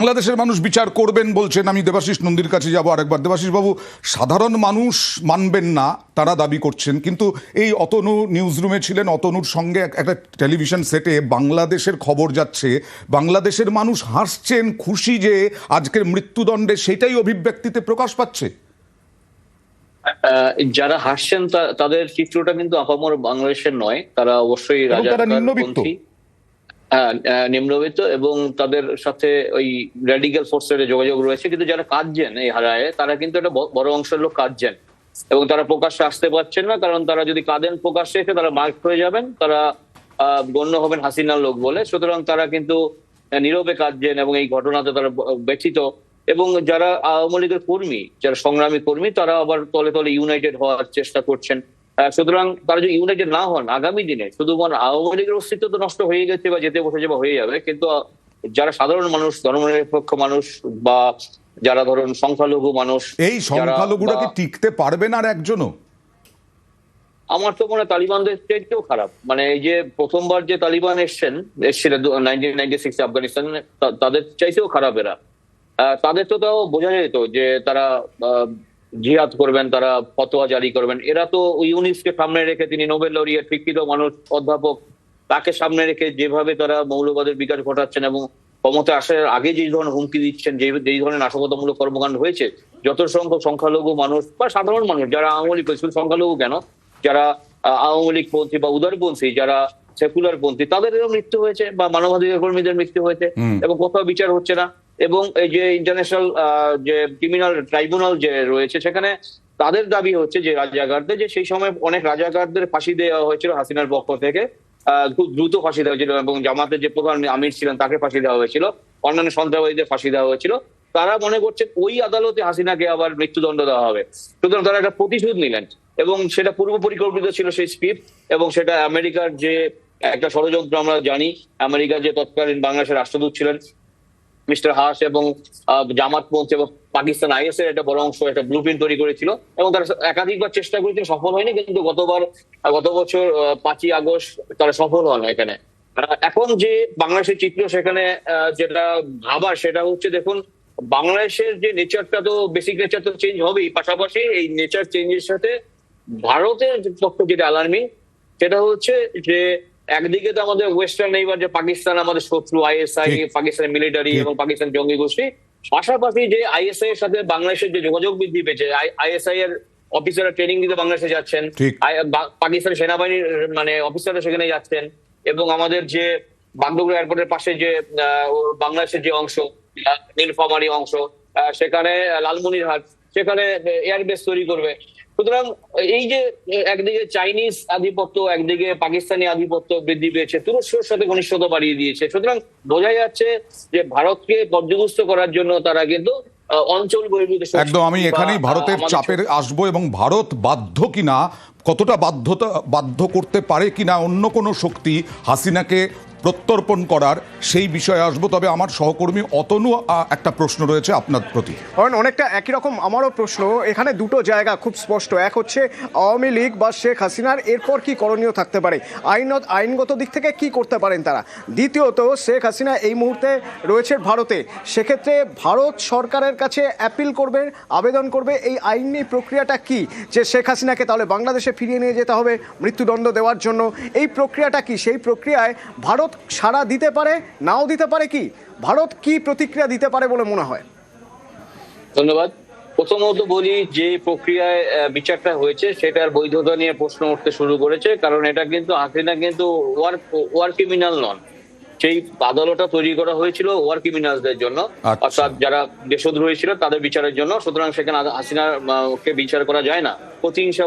বাংলাদেশের মানুষ বিচার করবেন বলছেন আমি দেবাশিস নন্দীর কাছে যাব আরেকবার। দেবাশিস বাবু সাধারণ মানুষ মানবেন না তারা দাবি করছেন কিন্তু এই অতনু নিউজ রুমে ছিলেন অতনুর সঙ্গে একটা টেলিভিশন সেটে বাংলাদেশের খবর যাচ্ছে বাংলাদেশের মানুষ হাসছেন খুশি যে আজকের মৃত্যুদণ্ডে সেটাই অভিব্যক্তিতে প্রকাশ পাচ্ছে। যারা হাসছেন তাদের চিত্রটা কিন্তু আপামর বাংলাদেশের নয় তারা অবশ্যই রাজা নিম্নবিত্ত। নিম্নবিত্ত এবং তাদের সাথে ওই রেডিক্যাল ফোর্সের যোগাযোগ রয়েছে। কিন্তু যারা কাঁদছেন এই হারায়, তারা কিন্তু একটা বড় অংশের লোক কাঁদছেন। এবং তারা প্রকাশ্যে আসতে পারছেন না, কারণ তারা যদি কাঁদেন প্রকাশ্যে এসে তারা মার্ক হয়ে যাবেন, তারা গণ্য হবেন হাসিনার লোক বলে। সুতরাং তারা কিন্তু নীরবে কাঁদছেন এবং এই ঘটনাতে তারা ব্যথিত। এবং যারা আওয়ামী লীগের কর্মী, যারা সংগ্রামী কর্মী, তারা আবার তলে তলে ইউনাইটেড হওয়ার চেষ্টা করছেন। সুতরাং তারা যদি ইউনাইটেড না হন আগামী দিনে শুধুমাত্র আওয়ামী লীগের অস্তিত্ব তো নষ্ট হয়ে গেছে বা যেতে বসেছে বা হয়ে যাবে কিন্তু যারা সাধারণ মানুষ ধর্মনিরপেক্ষ মানুষ বা যারা ধরুন সংখ্যালঘু মানুষ এই সংখ্যালঘুরা কি টিকতে পারবেন আর একজনও? আমার তো মনে হয় তালিবানদের চাইতেও খারাপ। মানে এই যে প্রথমবার যে তালিবান এসছেন এসছিল নাইনটিন নাইনটি সিক্স আফগানিস্তানে তাদের চাইতেও খারাপ এরা। আহ, তাদের তো তাও বোঝা যেত যে তারা জিহাদ করবেন তারা ফতোয়া জারি করবেন। এরা তো ইউনিসকে সামনে রেখে তিনি নোবেল লরিয়ে শিক্ষিত মানুষ অধ্যাপক। তাকে সামনে রেখে যেভাবে তারা মৌলবাদের বিকাশ ঘটাচ্ছেন এবং ক্ষমতা আসার আগে যেই ধরনের হুমকি দিচ্ছেন যে যেই ধরনের নাশকতামূলক কর্মকাণ্ড হয়েছে যত সংখ্যক সংখ্যালঘু মানুষ বা সাধারণ মানুষ যারা আওয়ামী লীগ শুধু সংখ্যালঘু কেন? যারা আওয়ামী লীগ পন্থী বা উদারপন্থী যারা সেকুলার পন্থী তাদেরও মৃত্যু হয়েছে বা মানবাধিকার কর্মীদের মৃত্যু হয়েছে এবং কোথাও বিচার হচ্ছে না। এবং এই যে ইন্টারন্যাশনাল যে ক্রিমিনাল ট্রাইব্যুনাল যে রয়েছে সেখানে তাদের দাবি হচ্ছে যে রাজাকারদের যে সেই সময় অনেক রাজাকারদের ফাঁসি দেওয়া হয়েছিল হাসিনার পক্ষ থেকে খুব দ্রুত ফাঁসি দেওয়া হয়েছিল এবং জামাতের যে প্রধান আমির ছিলেন তাকে ফাঁসি দেওয়া হয়েছিল, অন্যান্য সন্ত্রাসবাদীদের ফাঁসি দেওয়া হয়েছিল। তারা মনে করছে ওই আদালতে হাসিনাকে আবার মৃত্যুদণ্ড দেওয়া হবে। সুতরাং তারা একটা প্রতিশোধ নিলেন এবং সেটা পূর্ব পরিকল্পিত ছিল সেই স্ক্রিপ্ট এবং সেটা আমেরিকার যে একটা ষড়যন্ত্র আমরা জানি, আমেরিকার যে তৎকালীন বাংলাদেশের রাষ্ট্রদূত ছিলেন মিস্টার হাস এবং আহ, জামাতপন্থী এবং পাকিস্তান আইএস এর একটা বড় অংশ একটা ব্লু তৈরি করেছিল এবং তারা একাধিকবার চেষ্টা করেছিল সফল হয়নি কিন্তু গতবার গত বছর পাঁচই আগস্ট তারা সফল হন এখানে। এখন যে বাংলাদেশের চিত্র সেখানে যেটা ভাবার সেটা হচ্ছে দেখুন বাংলাদেশের যে নেচারটা তো বেসিক নেচার তো চেঞ্জ হবেই। পাশাপাশি এই নেচার চেঞ্জের সাথে ভারতের পক্ষ যেটা অ্যালার্মিং সেটা হচ্ছে যে একদিকে তো আমাদের ওয়েস্টার্ন নেইবার যে পাকিস্তান আমাদের শত্রু আইএসআই পাকিস্তানের মিলিটারি এবং পাকিস্তান জঙ্গি গোষ্ঠী। পাশাপাশি যে আইএসআই এর সাথে বাংলাদেশের যে যোগাযোগ বৃদ্ধি পেয়েছে আইএসআই এর অফিসাররা ট্রেনিং দিতে বাংলাদেশে যাচ্ছেন। পাকিস্তান সেনাবাহিনীর মানে অফিসাররা সেখানে যাচ্ছেন। এবং আমাদের যে বাগডোগরা এয়ারপোর্টের পাশে যে বাংলাদেশের যে অংশ নীলফামারী অংশ সেখানে লালমনিরহাট সেখানে এয়ারবেস তৈরি করবে। সুতরাং এই যে একদিকে চাইনিজ আধিপত্য একদিকে পাকিস্তানি আধিপত্য বৃদ্ধি পেয়েছে তুরস্কের সাথে ঘনিষ্ঠতা বাড়িয়ে দিয়েছে। সুতরাং বোঝা যাচ্ছে যে ভারতকে পর্যদস্ত করার জন্য তারা কিন্তু অঞ্চল একদম আমি এখানেই ভারতের চাপের আসব এবং ভারত বাধ্য কিনা কতটা বাধ্যতা বাধ্য করতে পারে কিনা অন্য কোনো শক্তি হাসিনাকে প্রত্যর্পণ করার সেই বিষয়ে আসব। তবে আমার সহকর্মী অতনু একটা প্রশ্ন রয়েছে আপনার প্রতি। কারণ অনেকটা একই রকম আমারও প্রশ্ন। এখানে দুটো জায়গা খুব স্পষ্ট। এক হচ্ছে আওয়ামী লীগ বা শেখ হাসিনার, এরপর কি করণীয় থাকতে পারে? আইন আইনগত দিক থেকে কি করতে পারেন তারা? দ্বিতীয়ত, শেখ হাসিনা এই মুহূর্তে রয়েছে ভারতে। সেক্ষেত্রে ভারত সরকারের কাছে অ্যাপিল করবে, আবেদন করবে, এই আইনি প্রক্রিয়াটা কি? যে শেখ হাসিনাকে তাহলে বাংলাদেশে ফিরিয়ে নিয়ে যেতে হবে, মৃত্যুদণ্ড দেওয়ার জন্য। এই প্রক্রিয়াটা কি? সেই প্রক্রিয়ায় ভারত সাড়া দিতে পারে নাও দিতে পারে কি? ভারত কি প্রতিক্রিয়া দিতে পারে বলে মনে হয়? ধন্যবাদ। প্রথমত বলি যে প্রক্রিয়ায় বিচারটা হয়েছে সেটার বৈধতা নিয়ে প্রশ্ন উঠতে শুরু করেছে কারণ এটা কিন্তু হাসিনা কিন্তু ওয়ার ওয়ার ক্রিমিনাল নন। সেই আদালতটা তৈরি করা হয়েছিল ওয়ার ক্রিমিনালদের জন্য। আচ্ছা। অর্থাৎ যারা দেশদ্রোহী ছিল তাদের বিচারের জন্য। সুতরাং সেখানে হাসিনা কে বিচার করা যায় না। প্রতিহিংসা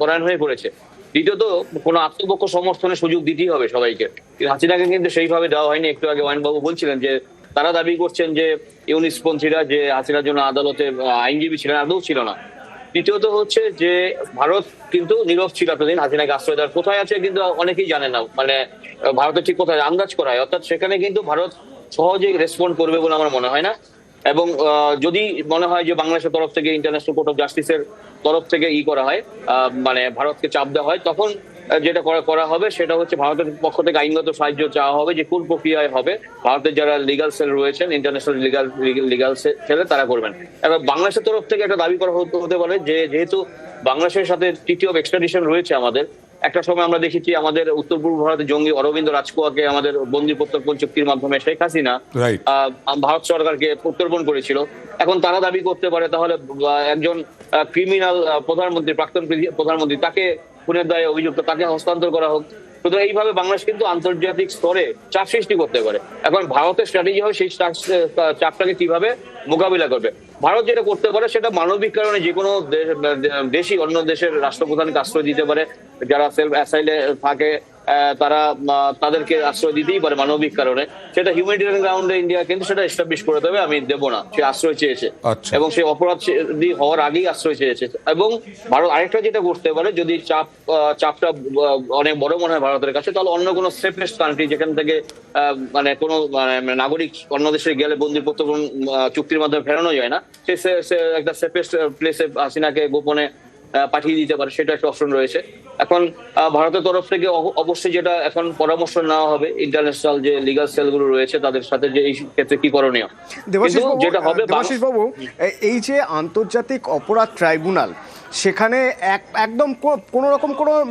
পরায়ণ হয়ে পড়েছে। দ্বিতীয়ত, কোনো আত্মপক্ষ সমর্থনের সুযোগ দিতেই হবে সবাইকে। হাসিনাকে কিন্তু সেইভাবে দেওয়া হয়নি, একটু আগে ওয়াইনবাবু বলছিলেন যে, তারা দাবি করছেন যে ইউনিসপন্থীরা যে হাসিনার জন্য আদালতে আইনজীবী ছিলেন, আদৌ ছিল না। দ্বিতীয়ত হচ্ছে যে, ভারত কিন্তু নীরব ছিল এতদিন, হাসিনাকে আশ্রয় দেওয়ার কোথায় আছে কিন্তু অনেকেই জানে না। মানে ভারতের ঠিক কোথায়, আন্দাজ করা হয়। অর্থাৎ সেখানে কিন্তু ভারত সহজেই রেসপন্ড করবে বলে আমার মনে হয় না। এবং যদি মনে হয় যে বাংলাদেশের তরফ থেকে ইন্টারন্যাশনাল কোর্ট অফ জাস্টিসের তরফ থেকে ই করা হয় মানে ভারতকে চাপ দেওয়া হয়, তখন যেটা করা হবে সেটা হচ্ছে ভারতের পক্ষ থেকে আইনগত সাহায্য চাওয়া হবে যে কোন প্রক্রিয়ায় হবে। ভারতের যারা লিগাল সেল রয়েছেন ইন্টারন্যাশনাল লিগাল লিগাল সেলে তারা করবেন। এবার বাংলাদেশের তরফ থেকে একটা দাবি করা হতে পারে যে, যেহেতু বাংলাদেশের সাথে ট্রিটি অফ এক্সট্রাডিশন রয়েছে আমাদের একটা সময় আমরা দেখেছি আমাদের উত্তর পূর্ব ভারতের জঙ্গি অরবিন্দ রাজকুয়াকে আমাদের বন্দি প্রত্যর্পণ চুক্তির মাধ্যমে শেখ হাসিনা ভারত সরকারকে প্রত্যর্পণ করেছিল। এখন তারা দাবি করতে পারে তাহলে একজন ক্রিমিনাল প্রধানমন্ত্রী প্রাক্তন প্রধানমন্ত্রী তাকে খুনের দায়ে অভিযুক্ত তাকে হস্তান্তর করা হোক। সুতরাং এইভাবে বাংলাদেশ কিন্তু আন্তর্জাতিক স্তরে চাপ সৃষ্টি করতে পারে। এখন ভারতের স্ট্র্যাটেজি হয় সেই চাপ- চাপটাকে কীভাবে মোকাবিলা করবে। ভারত যেটা করতে পারে সেটা মানবিক কারণে যে কোনো দেশি অন্য দেশের রাষ্ট্রপ্রধানকে আশ্রয় দিতে পারে। যারা সেলফ অ্যাসাইলে থাকে তারা তাদেরকে আশ্রয় দিতেই পারে মানবিক কারণে। সেটা হিউম্যানিটেরিয়ান গ্রাউন্ডে ইন্ডিয়া কিন্তু সেটা এস্টাবলিশ করে দেবে আমি দেবো না। সে আশ্রয় চেয়েছে। আচ্ছা। এবং সেই অপরাধ হওয়ার আগেই আশ্রয় চেয়েছে। এবং ভারত আরেকটা যেটা করতে পারে যদি চাপ চাপটা অনেক বড় মনে হয় ভারতের কাছে তাহলে অন্য কোনো সেফেস্ট কান্ট্রি যেখান থেকে মানে কোনো মানে নাগরিক অন্য দেশে গেলে বন্দি প্রত্যর্পণ চুক্তির মাধ্যমে ফেরানো যায় না সে সে- সে একটা সেফেস্ট প্লেসে হাসিনাকে গোপনে পাঠিয়ে দিতে পারে সেটা একটা অপশন রয়েছে। এখন ভারতের তরফ থেকে অবশ্যই যেটা এখন পরামর্শ নেওয়া হবে ইন্টারন্যাশনাল যে লিগাল সেলগুলো রয়েছে তাদের সাথে যে এই ক্ষেত্রে কি করণীয়। যেটা হবে বাবু এই যে আন্তর্জাতিক অপরাধ ট্রাইব্যুনাল সেখানে এক, একদম কোনো রকম কোনো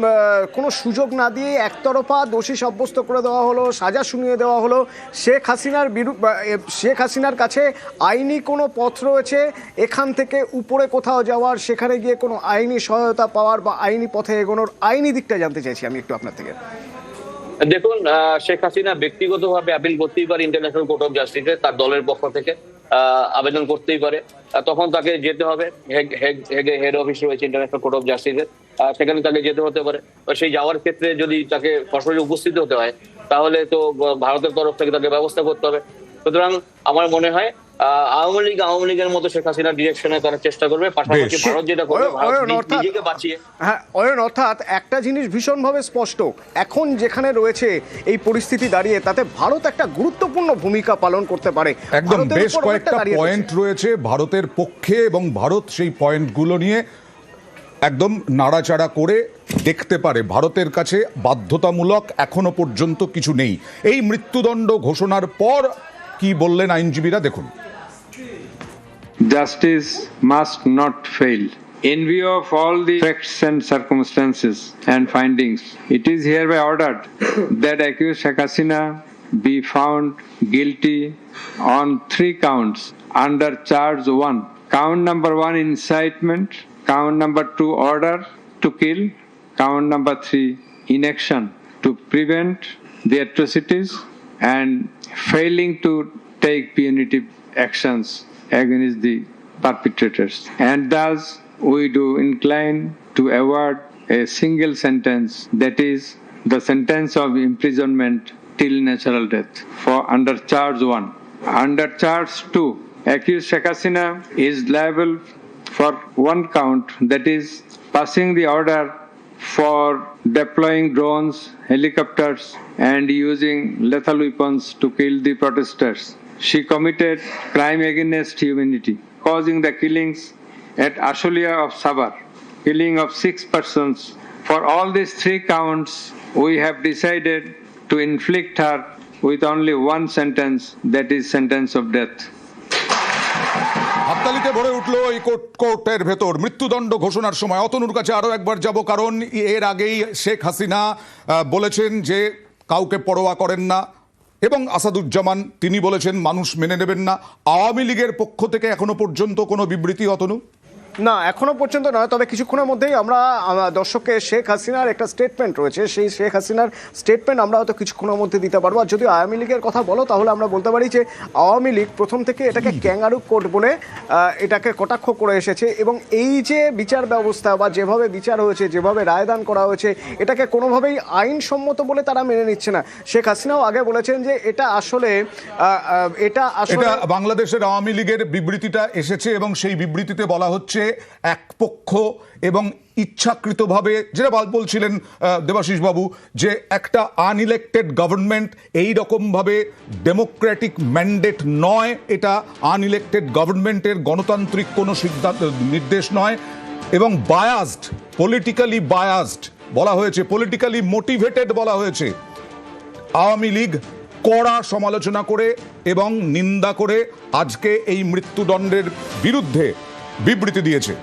কোনো সুযোগ না দিয়ে একতরফা দোষী সাব্যস্ত করে দেওয়া হলো, সাজা শুনিয়ে দেওয়া হলো। শেখ হাসিনার বিরু- শেখ হাসিনার কাছে আইনি কোনো পথ রয়েছে, এখান থেকে উপরে কোথাও যাওয়ার, সেখানে গিয়ে কোনো আইনি সহায়তা পাওয়ার বা আইনি পথে এগোনোর আইনি দিকটা জানতে চাইছি আমি একটু আপনার থেকে। দেখুন শেখ হাসিনা ব্যক্তিগতভাবে আপিল করতেই পারে ইন্টারন্যাশনাল কোর্ট অফ জাস্টিসে তার দলের পক্ষ থেকে। আবেদন করতেই পারে। তখন তাকে যেতে হবে। হেগ হেড অফিস রয়েছে ইন্টারন্যাশনাল কোর্ট অফ জাস্টিসের সেখানে তাকে যেতে হতে পারে। সেই যাওয়ার ক্ষেত্রে যদি তাকে সরাসরি উপস্থিত হতে হয়, তাহলে তো ভারতের তরফ থেকে তাকে ব্যবস্থা করতে হবে। সুতরাং আমার মনে হয় আওয়ামী লীগ আওয়ামী লীগের মতো শেখ হাসিনার ডিরেকশনে তারা চেষ্টা করবে। পাশাপাশি ভারত যেটা করবে নিজেকে বাঁচিয়ে। হ্যাঁ অয়ন অর্থাৎ একটা জিনিস ভীষণভাবে স্পষ্ট। এখন যেখানে রয়েছে এই পরিস্থিতি দাঁড়িয়ে তাতে ভারত একটা গুরুত্বপূর্ণ ভূমিকা পালন করতে পারে। একদম ভারতের বেশ কয়েকটা পয়েন্ট রয়েছে। রয়েছে ভারতের পক্ষে এবং ভারত সেই পয়েন্টগুলো নিয়ে একদম নাড়াচাড়া করে দেখতে পারে। ভারতের কাছে বাধ্যতামূলক এখনও পর্যন্ত কিছু নেই। এই মৃত্যুদণ্ড ঘোষণার পর কি বললেন আইনজীবীরা দেখুন। Justice must not fail. In view of all the facts and circumstances and findings, it is hereby ordered that accused Sheikh be found guilty on three counts under charge one. Count number one, incitement. Count number two, order to kill. Count number three, inaction to prevent the atrocities and failing to take punitive actions against the perpetrators. And thus, we do incline to award a single sentence that is, the sentence of imprisonment till natural death for under charge 1. Under charge 2, accused Sheikh Hasina is liable for one count that is, passing the order for deploying drones, helicopters, and using lethal weapons to kill the protesters. She committed crime against humanity, causing the killings at Ashulia of Sabar, killing of six persons. For all these three counts, we have decided to inflict her with only one sentence, that is sentence of death. হাততালিতে ভরে উঠল এই court কোর্টের ভেতর মৃত্যুদণ্ড ঘোষণার সময় অতনুর কাছে আরও একবার যাব কারণ এর আগেই শেখ হাসিনা বলেছেন যে কাউকে পরোয়া করেন না এবং আসাদুজ্জামান, তিনি বলেছেন, মানুষ মেনে নেবেন না। আওয়ামী লীগের পক্ষ থেকে এখনও পর্যন্ত কোনো বিবৃতি, অতনু? না এখনও পর্যন্ত নয় তবে কিছুক্ষণের মধ্যেই আমরা দর্শককে শেখ হাসিনার একটা স্টেটমেন্ট রয়েছে। সেই শেখ হাসিনার স্টেটমেন্ট আমরা হয়তো কিছুক্ষণের মধ্যে দিতে পারব। আর যদি আওয়ামী লীগের কথা বলো তাহলে আমরা বলতে পারি যে আওয়ামী লীগ প্রথম থেকে এটাকে ক্যাঙ্গারু কোর্ট বলে এটাকে কটাক্ষ করে এসেছে। এবং এই যে বিচার ব্যবস্থা বা যেভাবে বিচার হয়েছে যেভাবে রায়দান করা হয়েছে এটাকে কোনোভাবেই আইনসম্মত বলে তারা মেনে নিচ্ছে না। শেখ হাসিনাও আগে বলেছেন যে এটা আসলে এটা আসলে বাংলাদেশের আওয়ামী লীগের বিবৃতিটা এসেছে এবং সেই বিবৃতিতে বলা হচ্ছে এক পক্ষ এবং ইচ্ছাকৃতভাবে, যেটা বল- বলছিলেন দেবাশিস বাবু যে একটা আনইলেক্টেড গভর্নমেন্ট এই রকমভাবে ডেমোক্রেটিক ম্যান্ডেট নয়, এটা আনইলেক্টেড গভর্নমেন্টের গণতান্ত্রিক কোনো সিদ্ধান্ত, নির্দেশ নয়, এবং বায়াসড পলিটিক্যালি বায়াসড বলা হয়েছে পলিটিক্যালি মোটিভেটেড বলা হয়েছে। আওয়ামী লীগ কড়া সমালোচনা করে এবং নিন্দা করে আজকে এই মৃত্যুদণ্ডের বিরুদ্ধে বিবৃতি দিয়েছে।